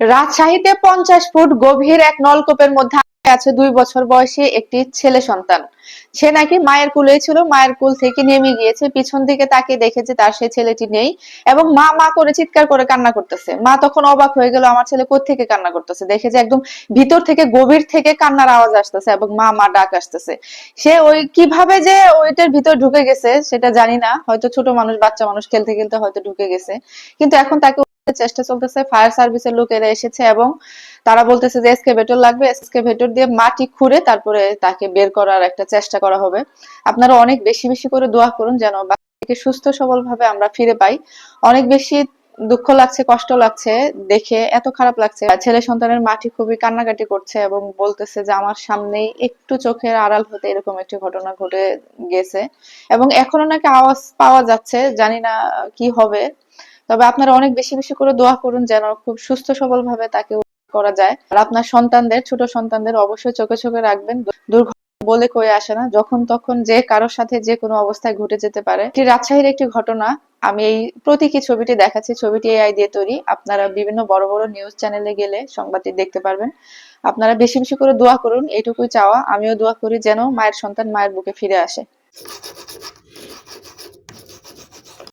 রাজশাহীতে পঞ্চাশ ফুট গভীর এক নলকূপের মধ্যে আছে দুই বছর বয়সী একটি ছেলে সন্তান। সে নাকি মায়ের কুলে ছিল, মায়ের কুল থেকে নেমে গিয়েছে, পিছন দিকে তাকে দেখেছে তার সেই ছেলেটি নেই এবং মা মা করে চিৎকার করে কান্না করতেছে। মা তখন অবাক হয়ে গেল, আমার ছেলে থেকে কান্না করতেছে? দেখে যে একদম ভিতর থেকে, গভীর থেকে কান্নার আওয়াজ আসতেছে এবং মা মা ডাক আসতেছে। সে ওই কীভাবে যে ওইটার ভিতর ঢুকে গেছে, সেটা জানি না। হয়তো ছোট মানুষ, বাচ্চা মানুষ খেলতে খেলতে হয়তো ঢুকে গেছে। কিন্তু এখন তাকে চেষ্টা চলতেছে ফায়ার সার্ভিসের লোকেরা এসেছে এবং তারা বলতেছে যে এসকেভেটর লাগবে। এসকেভেটর দিয়ে মাটি খুঁড়ে তারপরে তাকে বের করার একটা চেষ্টা করা হবে। আপনারা অনেক বেশি বেশি করে দোয়া করুন যেন বাচ্চাকে সুস্থ সবল ভাবে আমরা ফিরে পাই। অনেক বেশি দুঃখ লাগছে, কষ্ট লাগছে দেখে, এত খারাপ লাগছে। ছেলে সন্তানের মাটি খুবই কান্নাকাটি করছে এবং বলতেছে যে আমার সামনেই একটু চোখের আড়াল হতে এরকম একটি ঘটনা ঘটে গেছে। এবং এখনও নাকি আওয়াজ পাওয়া যাচ্ছে, জানি না কি হবে। তবে আপনারা অনেক বেশি বেশি করে দোয়া করুন যেন খুব সুস্থ সবল ভাবে তাকে করা যায়। আর আপনার সন্তানদের, ছোট সন্তানদের অবশ্যই চোখে চোখে রাখবেন। দুর্ঘটনা বলে কয়ে আসে না, যখন তখন যে কারোর সাথে যে কোনো অবস্থায় ঘটে যেতে পারে। এটি রাজশাহীর একটি ঘটনা। আমি এই প্রতীকী ছবিটি দেখাচ্ছি, ছবিটি এআই দিয়ে তৈরি। আপনারা বিভিন্ন বড় বড় নিউজ চ্যানেলে গেলে সংবাদটি দেখতে পারবেন। আপনারা বেশি বেশি করে দোয়া করুন, এইটুকুই চাওয়া। আমিও দোয়া করি যেন মায়ের সন্তান মায়ের বুকে ফিরে আসে।